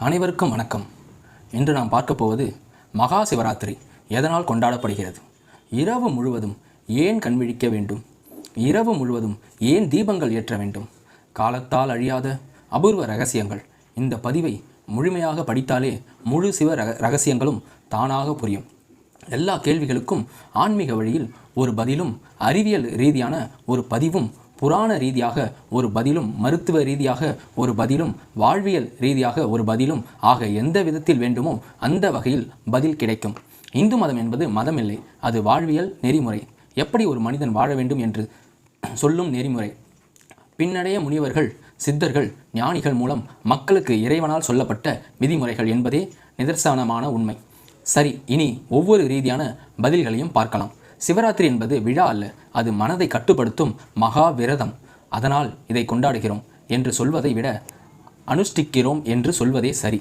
அனைவருக்கும் வணக்கம். இன்று நாம் பார்க்க போவது மகா சிவராத்திரி. எதனால் கொண்டாடப்படுகிறது? இரவு முழுவதும் ஏன் கண்விழிக்க வேண்டும்? இரவு முழுவதும் ஏன் தீபங்கள் ஏற்ற வேண்டும்? காலத்தால் அழியாத அபூர்வ ரகசியங்கள். இந்த பதிவை முழுமையாக படித்தாலே முழு சிவ ரக ரகசியங்களும் தானாக புரியும். எல்லா கேள்விகளுக்கும் ஆன்மீக வழியில் ஒரு பதிலும் அறிவியல் ரீதியான ஒரு பதிவும் புராண ரீதியாக ஒரு பதிலும் மருத்துவ ரீதியாக ஒரு பதிலும் வாழ்வியல் ரீதியாக ஒரு பதிலும் ஆக எந்த விதத்தில் வேண்டுமோ அந்த வகையில் பதில் கிடைக்கும். இந்து மதம் என்பது மதம் இல்லை அது வாழ்வியல் நெறிமுறை. எப்படி ஒரு மனிதன் வாழ வேண்டும் என்று சொல்லும் நெறிமுறை? பின்னடைய முனிவர்கள் சித்தர்கள் ஞானிகள் மூலம் மக்களுக்கு இறைவனால் சொல்லப்பட்ட விதிமுறைகள் என்பதே நிதர்சனமான உண்மை. சரி இனி ஒவ்வொரு ரீதியான பதில்களையும் பார்க்கலாம். சிவராத்திரி என்பது விழா அல்ல அது மனதை கட்டுப்படுத்தும் மகா விரதம். அதனால் இதை கொண்டாடுகிறோம் என்று சொல்வதை விட அனுஷ்டிக்கிறோம் என்று சொல்வதே சரி.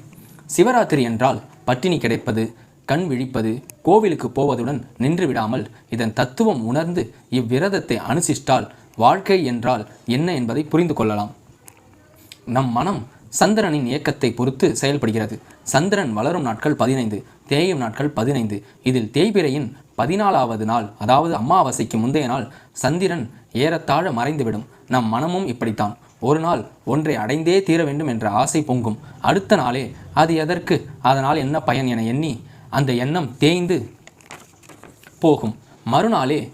சிவராத்திரி என்றால் பட்டினி கிடைப்பது கண் விழிப்பது கோவிலுக்கு போவதுடன் நின்று விடாமல் இதன் தத்துவம் உணர்ந்து இவ்விரதத்தை அனுசிஷ்டால் வாழ்க்கை என்றால் என்ன என்பதை புரிந்து கொள்ளலாம். நம் மனம் சந்திரனின் இயக்கத்தை பொறுத்து செயல்படுகிறது. சந்திரன் வளரும் நாட்கள் பதினைந்து தேயும் நாட்கள் பதினைந்து. இதில் தேய்பிரையின் பதினாலாவது நாள் அதாவது அமாவாசைக்கு முந்தைய நாள் சந்திரன் ஏறத்தாழ மறைந்துவிடும். நம் மனமும் இப்படித்தான். ஒரு நாள் ஒன்றை அடைந்தே தீர வேண்டும் என்ற ஆசை பொங்கும். அடுத்த நாளே அது எதற்கு? அதனால் என்ன பயன் என எண்ணி அந்த எண்ணம் தேய்ந்து போகும். மறுநாளே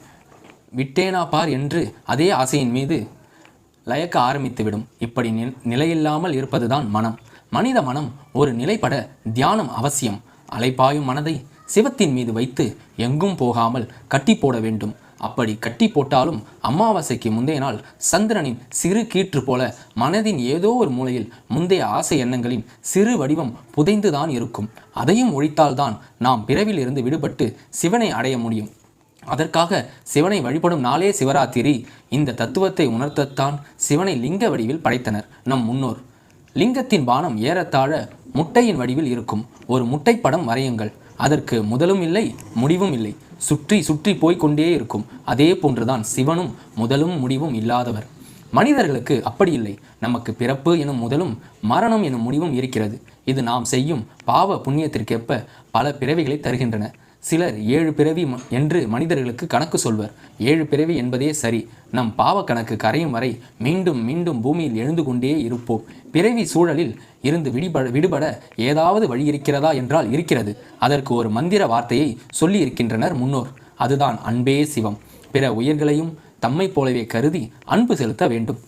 விட்டேனா பார் என்று அதே ஆசையின் மீது லயக்க ஆரம்பித்துவிடும். இப்படி நி- நிலையில்லாமல் இருப்பதுதான் மனம். மனித மனம் ஒரு நிலைப்பட தியானம் அவசியம். அலைப்பாயும் மனதை சிவத்தின் மீது வைத்து எங்கும் போகாமல் கட்டி போட வேண்டும். அப்படி கட்டி போட்டாலும் அமாவாசைக்கு முந்தைய நாள் சந்திரனின் சிறு கீற்று போல மனதின் ஏதோ ஒரு மூலையில் முந்தைய ஆசை எண்ணங்களின் சிறு வடிவம் புதைந்துதான் இருக்கும். அதையும் ஒழித்தால்தான் நாம் பிறவில் இருந்து விடுபட்டு சிவனை அடைய முடியும். அதற்காக சிவனை வழிபடும் நாளே சிவராத்திரி. இந்த தத்துவத்தை உணர்த்தத்தான் சிவனை லிங்க வடிவில் படைத்தனர் நம் முன்னோர். லிங்கத்தின் பானம் ஏறத்தாழ முட்டையின் வடிவில் இருக்கும். ஒரு முட்டை படம் வரையுங்கள். அதற்கு முதலும் இல்லை முடிவும் இல்லை. சுற்றி சுற்றி போய்க் கொண்டே இருக்கும். அதே போன்றுதான் சிவனும் முதலும் முடிவும் இல்லாதவர். மனிதர்களுக்கு அப்படி இல்லை. நமக்கு பிறப்பு எனும் முதலும் மரணம் எனும் முடிவும் இருக்கிறது. இது நாம் செய்யும் பாவ புண்ணியத்திற்கேற்ப பல பிறவிகளை தருகின்றன. சிலர் ஏழு பிறவி என்று மனிதர்களுக்கு கணக்கு சொல்வர். ஏழு பிறவி என்பதே சரி. நம் பாவ கணக்கு கரையும் வரை மீண்டும் மீண்டும் பூமியில் எழுந்து கொண்டே இருப்போம். பிறவி சூழலில் இருந்து விடுபட விடுபட ஏதாவது வழி இருக்கிறதா என்றால் இருக்கிறது. அதற்கு ஒரு மந்திர வார்த்தையை சொல்லி இருக்கின்றனர் முன்னோர். அதுதான் அன்பே சிவம். பிற உயிர்களையும் தம்மைப் போலவே கருதி அன்பு செலுத்த வேண்டும்.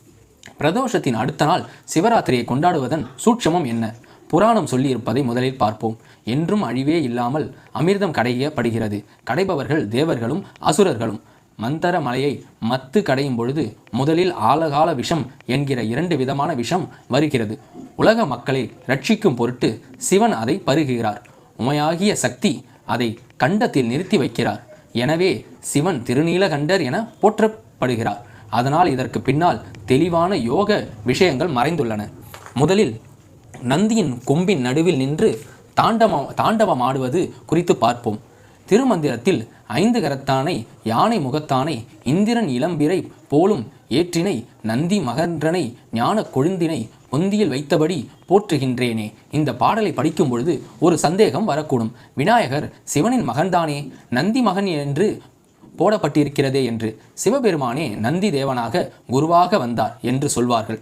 பிரதோஷத்தின் அடுத்த நாள் சிவராத்திரியை கொண்டாடுவதன் சூட்சமம் என்ன? புராணம் சொல்லியிருப்பதை முதலில் பார்ப்போம். என்றும் அழிவே இல்லாமல் அமிர்தம் கடையப்படுகிறது. கடைபவர்கள் தேவர்களும் அசுரர்களும். மந்தர மலையை மத்து கடையும் பொழுது முதலில் ஆலகால விஷம் என்கிற இரண்டு விதமான விஷம் வருகிறது. உலக மக்களை ரட்சிக்கும் பொருட்டு சிவன் அதை பருகுகிறார். உமையாகிய சக்தி அதை கண்டத்தில் நிறுத்தி வைக்கிறார். எனவே சிவன் திருநீலகண்டர் என போற்றப்படுகிறார். அதனால் இதற்கு பின்னால் தெளிவான யோக விஷயங்கள் மறைந்துள்ளன. முதலில் நந்தியின் கொம்பின் நடுவில் நின்று தாண்டவம் தாண்டவம் ஆடுவது குறித்து பார்ப்போம். திருமந்திரத்தில் ஐந்து கரத்தானை யானை முகத்தானை இந்திரன் இளம்பிரை போலும் ஏற்றினை நந்தி மகன்றனை ஞான கொழுந்தினை பொந்தியில் வைத்தபடி போற்றுகின்றேனே. இந்த பாடலை படிக்கும் பொழுது ஒரு சந்தேகம் வரக்கூடும். விநாயகர் சிவனின் மகன்தானே நந்தி மகன் என்று போடப்பட்டிருக்கிறதே என்று. சிவபெருமானே நந்தி தேவனாக குருவாக வந்தார் என்று சொல்வார்கள்.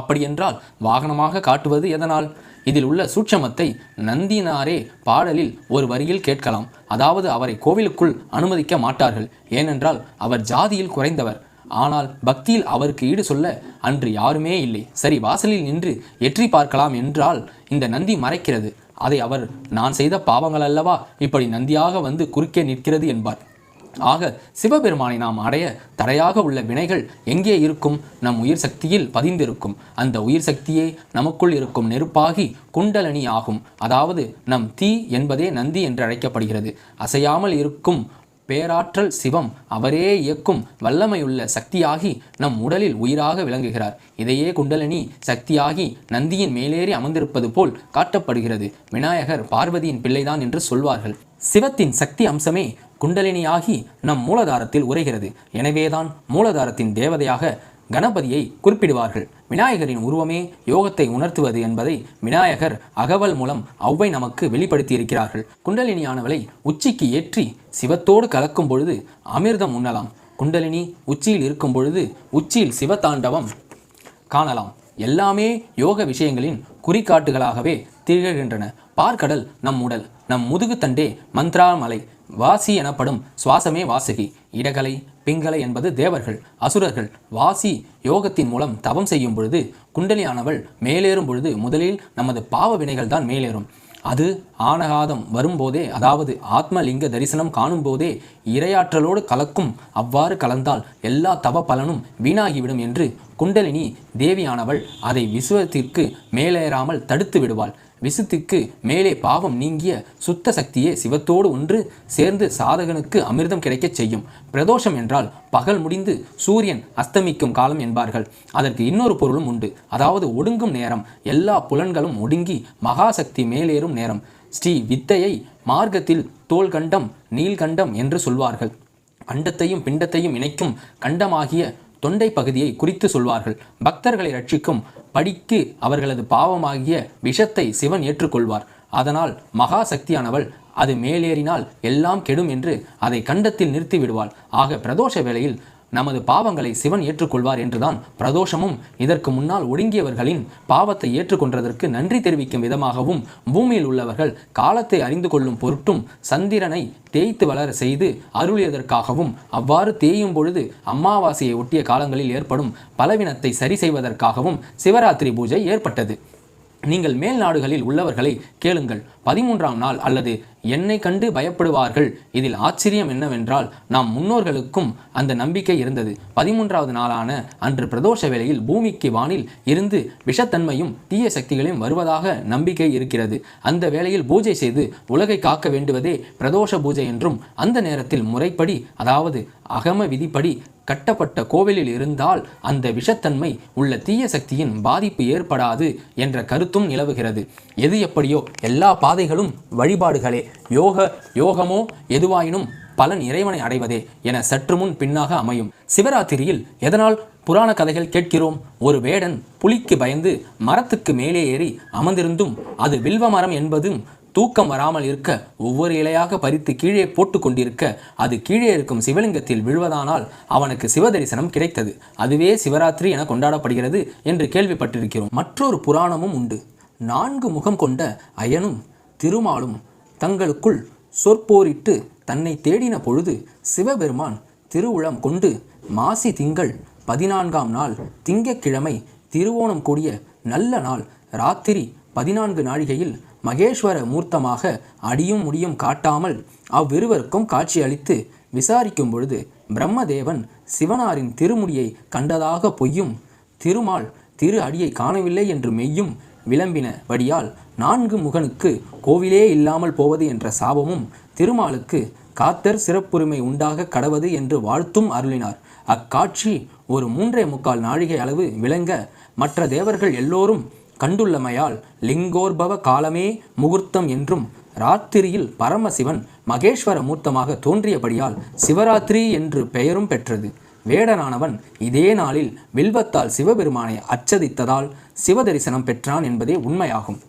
அப்படியென்றால் வாகனமாக காட்டுவது எதனால்? இதில் உள்ள சூட்சமத்தை நந்தினாரே பாடலில் ஒரு வரியில் கேட்கலாம். அதாவது அவரை கோவிலுக்குள் அனுமதிக்க மாட்டார்கள். ஏனென்றால் அவர் ஜாதியில் குறைந்தவர். ஆனால் பக்தியில் அவருக்கு ஈடு சொல்ல அன்று யாருமே இல்லை. சரி வாசலில் நின்று எற்றி பார்க்கலாம் என்றால் இந்த நந்தி மறைக்கிறது. அதை அவர் நான் செய்த பாவங்கள் அல்லவா? இப்படி நந்தியாக வந்து குறுக்கே நிற்கிறது என்பார். ஆக சிவபெருமானை நாம் அடைய தடையாக உள்ள வினைகள் எங்கே இருக்கும்? நம் உயிர் சக்தியில் பதிந்திருக்கும். அந்த உயிர் சக்தியே நமக்குள் இருக்கும் நெருப்பாகி குண்டலனி ஆகும். அதாவது நம் தீ என்பதே நந்தி என்று அழைக்கப்படுகிறது. அசையாமல் இருக்கும் பேராற்றல் சிவம் அவரே இயக்கும் வல்லமையுள்ள சக்தியாகி நம் உடலில் உயிராக விளங்குகிறார். இதையே குண்டலினி சக்தியாகி நந்தியின் மேலேறி அமர்ந்திருப்பது போல் காட்டப்படுகிறது. விநாயகர் பார்வதியின் பிள்ளைதான் என்று சொல்வார்கள். சிவத்தின் சக்தி அம்சமே குண்டலினியாகி நம் மூலதாரத்தில் உரைகிறது எனவேதான் மூலதாரத்தின் தேவதையாக கணபதியை குறிப்பிடுவார்கள். விநாயகரின் உருவமே யோகத்தை உணர்த்துவது என்பதை விநாயகர் அகவல் மூலம் அவ்வை நமக்கு வெளிப்படுத்தி இருக்கிறார்கள் குண்டலினியானவளை உச்சிக்கு ஏற்றி சிவத்தோடு கலக்கும் பொழுது அமிர்தம் உண்ணலாம். குண்டலினி உச்சியில் இருக்கும் பொழுது உச்சியில் சிவதாண்டவம் காணலாம். எல்லாமே யோக விஷயங்களின் குறிகாட்டுகளாகவே திகழ்கின்றன. பார்க்கடல் நம் உடல் நம் முதுகுத்தண்டே மந்த்ராமலை வாசி எனப்படும் சுவாசமே வாசுகி. இடகலை பிங்கலை என்பது தேவர்கள் அசுரர்கள். வாசி யோகத்தின் மூலம் தவம் செய்யும் பொழுது குண்டலியானவள் மேலேறும் பொழுது முதலில் நமது பாவ வினைகள் தான் மேலேறும். அது ஆனகாதம் வரும்போதே அதாவது ஆத்மலிங்க தரிசனம் காணும்போதே இரையாற்றலோடு கலக்கும் அவ்வாறு கலந்தால் எல்லா தவ பலனும் வீணாகிவிடும் என்று குண்டலினி தேவியானவள் அதை விசுவத்திற்கு மேலேறாமல் தடுத்து விடுவாள். விசுத்துக்கு மேலே பாவம் நீங்கிய சுத்த சக்தியே சிவத்தோடு ஒன்று சேர்ந்து சாதகனுக்கு அமிர்தம் கிடைக்கச் செய்யும். பிரதோஷம் என்றால் பகல் முடிந்து சூரியன் அஸ்தமிக்கும் காலம் என்பார்கள். அதற்கு இன்னொரு பொருளும் உண்டு. அதாவது ஒடுங்கும் நேரம். எல்லா புலன்களும் ஒடுங்கி மகாசக்தி மேலேறும் நேரம். ஸ்ரீ வித்தையை மார்க்கத்தில் தோல்கண்டம் நீள்கண்டம் என்று சொல்வார்கள். அண்டத்தையும் பிண்டத்தையும் இணைக்கும் கண்டமாகிய தொண்டை பகுதியை குறித்து சொல்வார்கள். பக்தர்களை ரட்சிக்கும் படிக்கு அவர்களது பாவமாகிய விஷத்தை சிவன் ஏற்றுக்கொள்வார். அதனால் மகா சக்தியானவள் அது மேலேறினால் எல்லாம் கெடும் என்று அதை கண்டத்தில் நிறுத்தி விடுவாள் ஆக பிரதோஷ வேளையில் நமது பாவங்களை சிவன் ஏற்றுக்கொள்வார் என்றுதான் பிரதோஷமும் இதற்கு முன்னால் ஒடுங்கியவர்களின் பாவத்தை ஏற்றுக்கொண்டதற்கு நன்றி தெரிவிக்கும் விதமாகவும் பூமியில் உள்ளவர்கள் காலத்தை அறிந்து கொள்ளும் பொருட்டும் சந்திரனை தேய்த்து வளர செய்து அருளியதற்காகவும் அவ்வாறு தேயும் பொழுது அமாவாசையை ஒட்டிய காலங்களில் ஏற்படும் பலவினத்தை சரி செய்வதற்காகவும் சிவராத்திரி பூஜை ஏற்பட்டது. நீங்கள் மேல் நாடுகளில் உள்ளவர்களை கேளுங்கள். பதிமூன்றாம் நாள் அல்லது என்னை கண்டு பயப்படுவார்கள். இதில் ஆச்சரியம் என்னவென்றால் நாம் முன்னோர்களுக்கும் அந்த நம்பிக்கை இருந்தது. பதிமூன்றாவது நாளான அன்று பிரதோஷ வேளையில் பூமிக்கு வானில் இருந்து விஷத்தன்மையும் தீய சக்திகளையும் வருவதாக நம்பிக்கை இருக்கிறது. அந்த வேளையில் பூஜை செய்து உலகை காக்க வேண்டுவதே பிரதோஷ பூஜை என்றும் அந்த நேரத்தில் முறைப்படி அதாவது அகம விதிப்படி கட்டப்பட்ட கோவிலில் இருந்தால் அந்த விஷத்தன்மை உள்ள தீய சக்தியின் பாதிப்பு ஏற்படாது என்ற கருத்தும் நிலவுகிறது. எது எப்படியோ எல்லா பாதைகளும் வழிபாடுகளே. யோக யோகமோ எதுவாயினும் பலன் இறைவனை அடைவதே என சற்று முன் பின்னாக அமையும். சிவராத்திரியில் எதனால் புராண கதைகள் கேட்கிறோம்? ஒரு வேடன் புலிக்கு பயந்து மரத்துக்கு மேலே ஏறி அமர்ந்திருந்தும் அது வில்வ மரம் என்பதும் தூக்கம் வராமல் இருக்க ஒவ்வொரு இலையாக பறித்து கீழே போட்டு கொண்டிருக்க அது கீழே இருக்கும் சிவலிங்கத்தில் விழுவதானால் அவனுக்கு சிவதரிசனம் கிடைத்தது. அதுவே சிவராத்திரி என கொண்டாடப்படுகிறது என்று கேள்விப்பட்டிருக்கிறோம். மற்றொரு புராணமும் உண்டு. நான்கு முகம் கொண்ட அயனும் திருமாலும் தங்களுக்குள் சொற்போரிட்டு தன்னை தேடின பொழுது சிவபெருமான் திருவுளம் கொண்டு மாசி திங்கள் பதினான்காம் நாள் திங்கட்கிழமை திருவோணம் கூடிய நல்ல நாள் ராத்திரி பதினான்கு நாழிகையில் மகேஸ்வர மூர்த்தமாக அடியும் முடியும் காட்டாமல் அவ்விருவருக்கும் காட்சி அளித்து விசாரிக்கும் பொழுது பிரம்மதேவன் சிவனாரின் திருமுடியை கண்டதாக பொய்யும் திருமால் திரு அடியை காணவில்லை என்று மெய்யும் விளம்பினபடியால் நான்கு முகனுக்கு கோவிலே இல்லாமல் போவது என்ற சாபமும் திருமாலுக்கு காத்தர் சிறப்புரிமை உண்டாக கடவது என்று வாழ்த்தும் அருளினார். அக்காட்சி ஒரு மூன்றே முக்கால் நாழிகை அளவு விளங்க மற்ற தேவர்கள் எல்லோரும் கண்டுள்ளமையால் லிங்கோர்பவ காலமே முகூர்த்தம் என்றும் ராத்திரியில் பரமசிவன் மகேஸ்வர மூர்த்தமாக தோன்றியபடியால் சிவராத்திரி என்று பெயரும் பெற்றது. வேடனானவன் இதே நாளில் வில்வத்தால் சிவபெருமானை அச்சதித்ததால் சிவதரிசனம் பெற்றான் என்பதே உண்மையாகும்.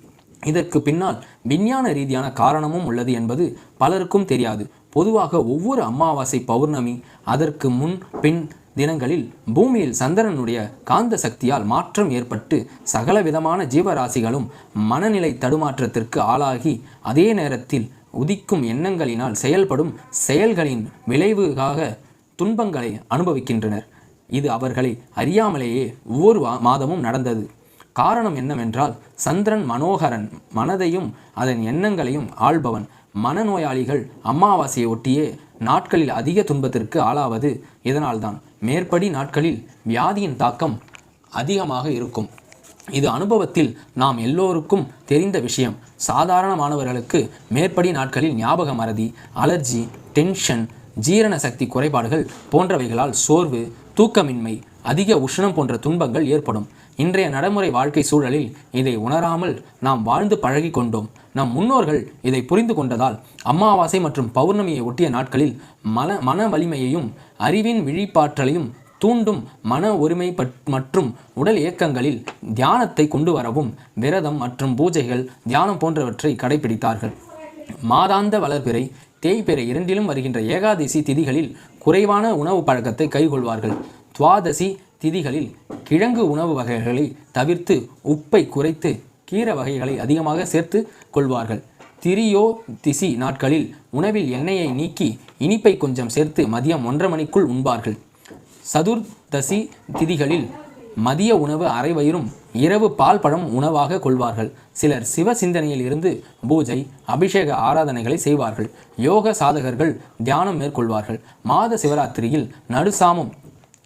இதற்கு பின்னால் விஞ்ஞான ரீதியான காரணமும் உள்ளது என்பது பலருக்கும் தெரியாது. பொதுவாக ஒவ்வொரு அமாவாசை பௌர்ணமி அதற்கு முன் பின் தினங்களில் பூமியில் சந்திரனுடைய காந்த சக்தியால் மாற்றம் ஏற்பட்டு சகல விதமான ஜீவராசிகளும் மனநிலை தடுமாற்றத்திற்கு ஆளாகி அதே நேரத்தில் உதிக்கும் எண்ணங்களினால் செயல்படும் செயல்களின் விளைவுகாக துன்பங்களை அனுபவிக்கின்றனர். இது அவர்களை அறியாமலேயே ஒவ்வொரு மாதமும் நடந்தது. காரணம் என்னவென்றால் சந்திரன் மனோகரன் மனதையும் அதன் எண்ணங்களையும் ஆள்பவன் மனநோயாளிகள் அமாவாசையை ஒட்டியே நாட்களில் அதிக துன்பத்திற்கு ஆளாவது இதனால்தான் மேற்படி நாட்களில் வியாதியின் தாக்கம் அதிகமாக இருக்கும். இது அனுபவத்தில் நாம் எல்லோருக்கும் தெரிந்த விஷயம். சாதாரணமானவர்களுக்கு மேற்படி நாட்களில் ஞாபக மறதி அலர்ஜி டென்ஷன் ஜீரண சக்தி குறைபாடுகள் போன்றவைகளால் சோர்வு தூக்கமின்மை அதிக உஷ்ணம் போன்ற துன்பங்கள் ஏற்படும். இன்றைய நடைமுறை வாழ்க்கை சூழலில் இதை உணராமல் நாம் வாழ்ந்து பழகி கொண்டோம். நம் முன்னோர்கள் இதை புரிந்து கொண்டதால் அமாவாசை மற்றும் பௌர்ணமியை ஒட்டிய நாட்களில் மன மன வலிமையையும் அறிவின் விழிப்பாற்றலையும் தூண்டும் மன ஒருமை பட்- மற்றும் உடல் இயக்கங்களில் தியானத்தை கொண்டு வரவும் விரதம் மற்றும் பூஜைகள் தியானம் போன்றவற்றை கடைபிடித்தார்கள். மாதாந்த வளர்பிறை தேய்பிறை இரண்டிலும் வருகின்ற ஏகாதசி திதிகளில் குறைவான உணவு பழக்கத்தை கைகொள்வார்கள். துவாதசி திதிகளில் கிழங்கு உணவு வகைகளை தவிர்த்து உப்பை குறைத்து கீரை வகைகளை அதிகமாக சேர்த்து கொள்வார்கள். திரியோ திசி நாட்களில் உணவில் எண்ணெயை நீக்கி இனிப்பை கொஞ்சம் சேர்த்து மதியம் ஒன்றரை மணிக்குள் உண்பார்கள். சதுர்தசி திதிகளில் மதிய உணவு அரை வயிறும் இரவு பால் பழம் உணவாக கொள்வார்கள். சிலர் சிவ சிந்தனையில் இருந்து பூஜை அபிஷேக ஆராதனைகளை செய்வார்கள். யோக சாதகர்கள் தியானம் மேற்கொள்வார்கள். மாத சிவராத்திரியில் நடுசாமம்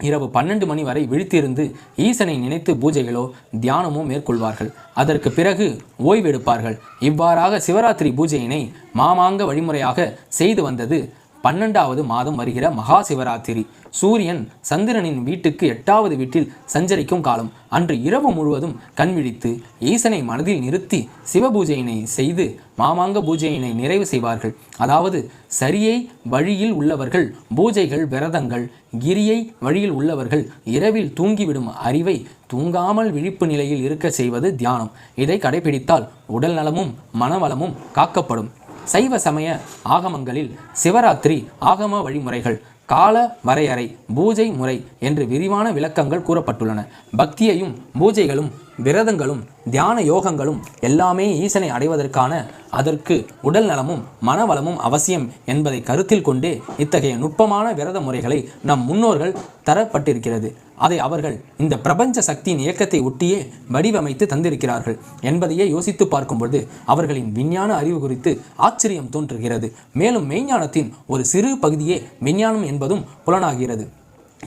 இரவு பன்னெண்டு மணி வரை விழித்திருந்து ஈசனை நினைத்து பூஜைகளோ தியானமோ மேற்கொள்வார்கள். அதற்கு பிறகு ஓய்வெடுப்பார்கள். இவ்வாறாக சிவராத்திரி பூஜையினை மாமாங்க வழிமுறையாக செய்து வந்தது பன்னெண்டாவது மாதம் வருகிற மகா சிவராத்திரி சூரியன் சந்திரனின் வீட்டுக்கு எட்டாவது வீட்டில் சஞ்சரிக்கும் காலம். அன்று இரவு முழுவதும் கண் விழித்து ஈசனை மனதில் நிறுத்தி சிவபூஜையினை செய்து மாமாங்க பூஜையினை நிறைவு செய்வார்கள். அதாவது சரியை வழியில் உள்ளவர்கள் பூஜைகள் விரதங்கள் கிரியை வழியில் உள்ளவர்கள் இரவில் தூங்கிவிடும் அறிவை தூங்காமல் விழிப்பு நிலையில் இருக்க செய்வது தியானம். இதை கடைபிடித்தால் உடல் நலமும் மனவளமும் காக்கப்படும். சைவ சமய ஆகமங்களில் சிவராத்திரி ஆகம வழிமுறைகள் கால வரையறை பூஜை முறை என்று விரிவான விளக்கங்கள் கூறப்பட்டுள்ளன. பக்தியையும் பூஜைகளும் விரதங்களும் தியான யோகங்களும் எல்லாமே ஈசனை அடைவதற்கான அதற்கு உடல் நலமும் மனவளமும் அவசியம் என்பதை கருத்தில் கொண்டே இத்தகைய நுட்பமான விரத முறைகளை நம் முன்னோர்கள் தரப்பட்டிருக்கிறது. அதை அவர்கள் இந்த பிரபஞ்ச சக்தியின் இயக்கத்தை ஒட்டியே வடிவமைத்து தந்திருக்கிறார்கள் என்பதையே யோசித்து பார்க்கும்பொழுது அவர்களின் விஞ்ஞான அறிவு குறித்து ஆச்சரியம் தோன்றுகிறது. மேலும் மெய்ஞானத்தின் ஒரு சிறு பகுதியே விஞ்ஞானம் என்பதும் புலனாகிறது.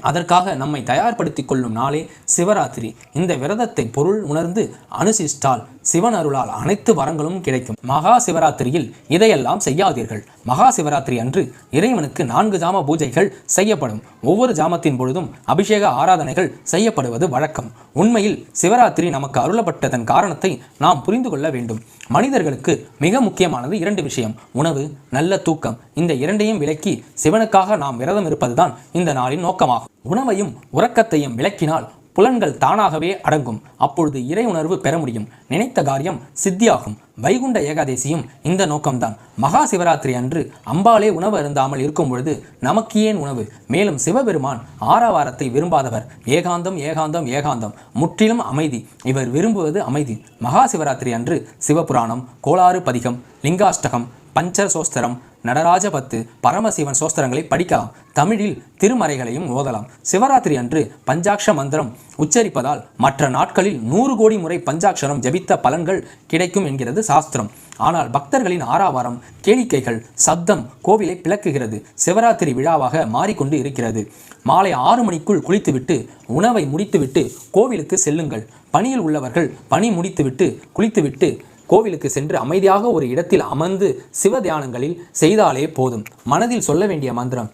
அதற்காக நம்மை தயார்படுத்திக் கொள்ளும் நாளே சிவராத்திரி. இந்த விரதத்தை பொருள் உணர்ந்து அனுசிஷ்டால் சிவன் அருளால் அனைத்து வரங்களும் கிடைக்கும். மகா சிவராத்திரியில் இதையெல்லாம் செய்யாதீர்கள். மகா சிவராத்திரி அன்று இறைவனுக்கு நான்கு ஜாம பூஜைகள் செய்யப்படும். ஒவ்வொரு ஜாமத்தின் பொழுதும் அபிஷேக ஆராதனைகள் செய்யப்படுவது வழக்கம். உண்மையில் சிவராத்திரி நமக்கு அருளப்பட்டதன் காரணத்தை நாம் புரிந்து கொள்ள வேண்டும். மனிதர்களுக்கு மிக முக்கியமானது இரண்டு விஷயம். உணவு நல்ல தூக்கம். இந்த இரண்டையும் விலக்கி சிவனுக்காக நாம் விரதம் இருப்பதுதான் இந்த நாளின் நோக்கமாகும். உணவையும் உறக்கத்தையும் விளக்கினால் புலன்கள் தானாகவே அடங்கும். அப்பொழுது இறை உணர்வு பெற முடியும். நினைத்த காரியம் சித்தியாகும். வைகுண்ட ஏகாதசியும் இந்த நோக்கம்தான். மகா சிவராத்திரி அன்று அம்பாலே உணவு அருந்தாமல் இருக்கும் பொழுது நமக்கு ஏன் உணவு? மேலும் சிவபெருமான் ஆரவாரத்தை விரும்பாதவர். ஏகாந்தம் ஏகாந்தம் ஏகாந்தம். முற்றிலும் அமைதி. இவர் விரும்புவது அமைதி. மகா சிவராத்திரி அன்று சிவபுராணம் கோளாறு பதிகம் லிங்காஷ்டகம் பஞ்ச சோஸ்தரம் நடராஜ பத்து பரமசிவன் சோஸ்திரங்களை படிக்கலாம். தமிழில் திருமறைகளையும் ஓதலாம். சிவராத்திரி அன்று பஞ்சாட்ச மந்திரம் உச்சரிப்பதால் மற்ற நாட்களில் நூறு கோடி முறை பஞ்சாட்சரம் ஜபித்த பலன்கள் கிடைக்கும் என்கிறது சாஸ்திரம். ஆனால் பக்தர்களின் ஆறாவாரம் கேளிக்கைகள் சப்தம் கோவிலை பிளக்குகிறது. சிவராத்திரி விழாவாக மாறிக்கொண்டு இருக்கிறது. மாலை ஆறு மணிக்குள் குளித்துவிட்டு உணவை முடித்துவிட்டு கோவிலுக்கு செல்லுங்கள். பணியில் உள்ளவர்கள் பணி முடித்துவிட்டு குளித்துவிட்டு கோவிலுக்கு சென்று அமைதியாக ஒரு இடத்தில் அமர்ந்து சிவ தியானங்களில் செய்தாலே போதும். மனதில் சொல்ல வேண்டிய மந்திரம்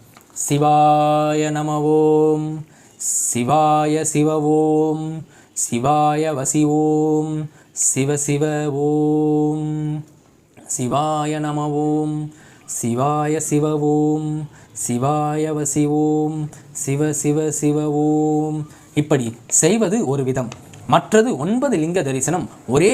சிவாய நமவோம் சிவாய சிவவோம் சிவாய வசிவோம் சிவ சிவ ஓம் சிவாய நமவோம் சிவாய சிவவோம் சிவாய வசிவோம் சிவ சிவ சிவ இப்படி செய்வது ஒரு விதம். மற்றது ஒன்பது லிங்க தரிசனம் ஒரே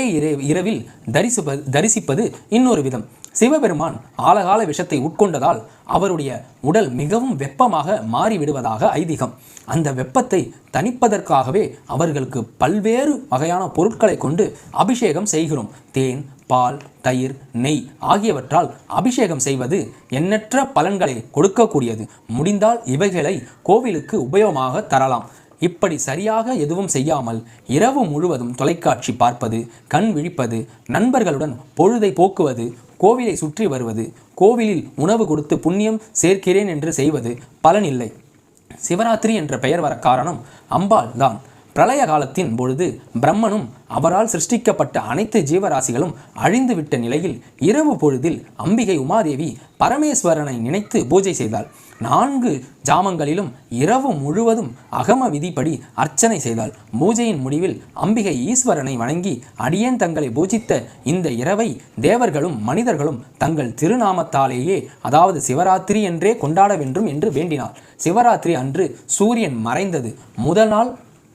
இரவில் தரிசிப்பது தரிசிப்பது இன்னொரு விதம். சிவபெருமான் ஆலகால விஷத்தை உட்கொண்டதால் அவருடைய உடல் மிகவும் வெப்பமாக மாறிவிடுவதாக ஐதீகம். அந்த வெப்பத்தை தணிப்பதற்காகவே அவர்களுக்கு பல்வேறு வகையான பொருட்களை கொண்டு அபிஷேகம் செய்கிறோம். தேன் பால் தயிர் நெய் ஆகியவற்றால் அபிஷேகம் செய்வது எண்ணற்ற பலன்களை கொடுக்கக்கூடியது. முடிந்தால் இவைகளை கோவிலுக்கு உபயோகமாக தரலாம். இப்படி சரியாக எதுவும் செய்யாமல் இரவு முழுவதும் தொலைக்காட்சி பார்ப்பது கண் விழிப்பது நண்பர்களுடன் பொழுதை போக்குவது கோவிலை சுற்றி வருவது கோவிலில் உணவு கொடுத்து புண்ணியம் சேர்க்கிறேன் என்று செய்வது பலனில்லை சிவராத்திரி என்ற பெயர் வர காரணம் அம்பாள் தான். பிரளய காலத்தின் பொழுது பிரம்மனும் அவரால் சிருஷ்டிக்கப்பட்ட அனைத்து ஜீவராசிகளும் அழிந்துவிட்ட நிலையில் இரவு பொழுதில் அம்பிகை உமாதேவி பரமேஸ்வரனை நினைத்து பூஜை செய்தாள். நான்கு ஜாமங்களிலும் இரவு முழுவதும் அகம விதிப்படி அர்ச்சனை செய்தாள். பூஜையின் முடிவில் அம்பிகை ஈஸ்வரனை வணங்கி அடியேன் தங்களை பூஜித்த இந்த இரவை தேவர்களும் மனிதர்களும் தங்கள் திருநாமத்தாலேயே அதாவது சிவராத்திரி என்றே கொண்டாட வேண்டும் என்று வேண்டினாள் சிவராத்திரி அன்று சூரியன் மறைந்தது. முதல் நாள்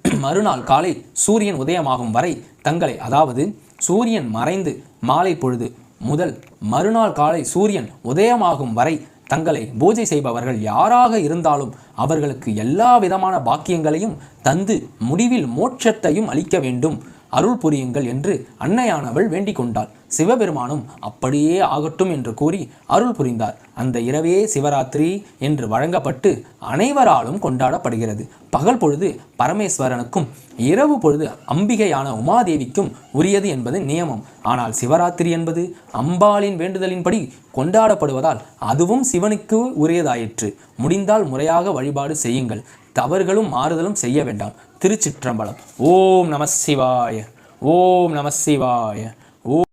மறுநாள் காலை சூரியன் உதயமாகும் வரை தங்களை அதாவது சூரியன் மறைந்து மாலை பொழுது முதல் மறுநாள் காலை சூரியன் உதயமாகும் வரை தங்களை பூஜை செய்பவர்கள் யாராக இருந்தாலும் அவர்களுக்கு எல்லா விதமான பாக்கியங்களையும் தந்து முடிவில் மோட்சத்தையும் அளிக்க வேண்டும். அருள் புரியுங்கள் என்று அன்னையானவள் வேண்டிக் கொண்டாள் சிவபெருமானும் அப்படியே ஆகட்டும் என்று கூறி அருள் புரிந்தார். அந்த இரவே சிவராத்திரி என்று வழங்கப்பட்டு அனைவராலும் கொண்டாடப்படுகிறது. பகல் பொழுது பரமேஸ்வரனுக்கும் இரவு பொழுது அம்பிகையான உமாதேவிக்கும் உரியது என்பது நியமம். ஆனால் சிவராத்திரி என்பது அம்பாளின் வேண்டுதலின்படி கொண்டாடப்படுவதால் அதுவும் சிவனுக்கு உரியதாயிற்று. முடிந்தால் முறையாக வழிபாடு செய்யுங்கள். தவறுகளும் மாறுதலும் செய்ய வேண்டாம். திருச்சிற்றம்பலம். ஓம் நம சிவாய ஓம் நம சிவாய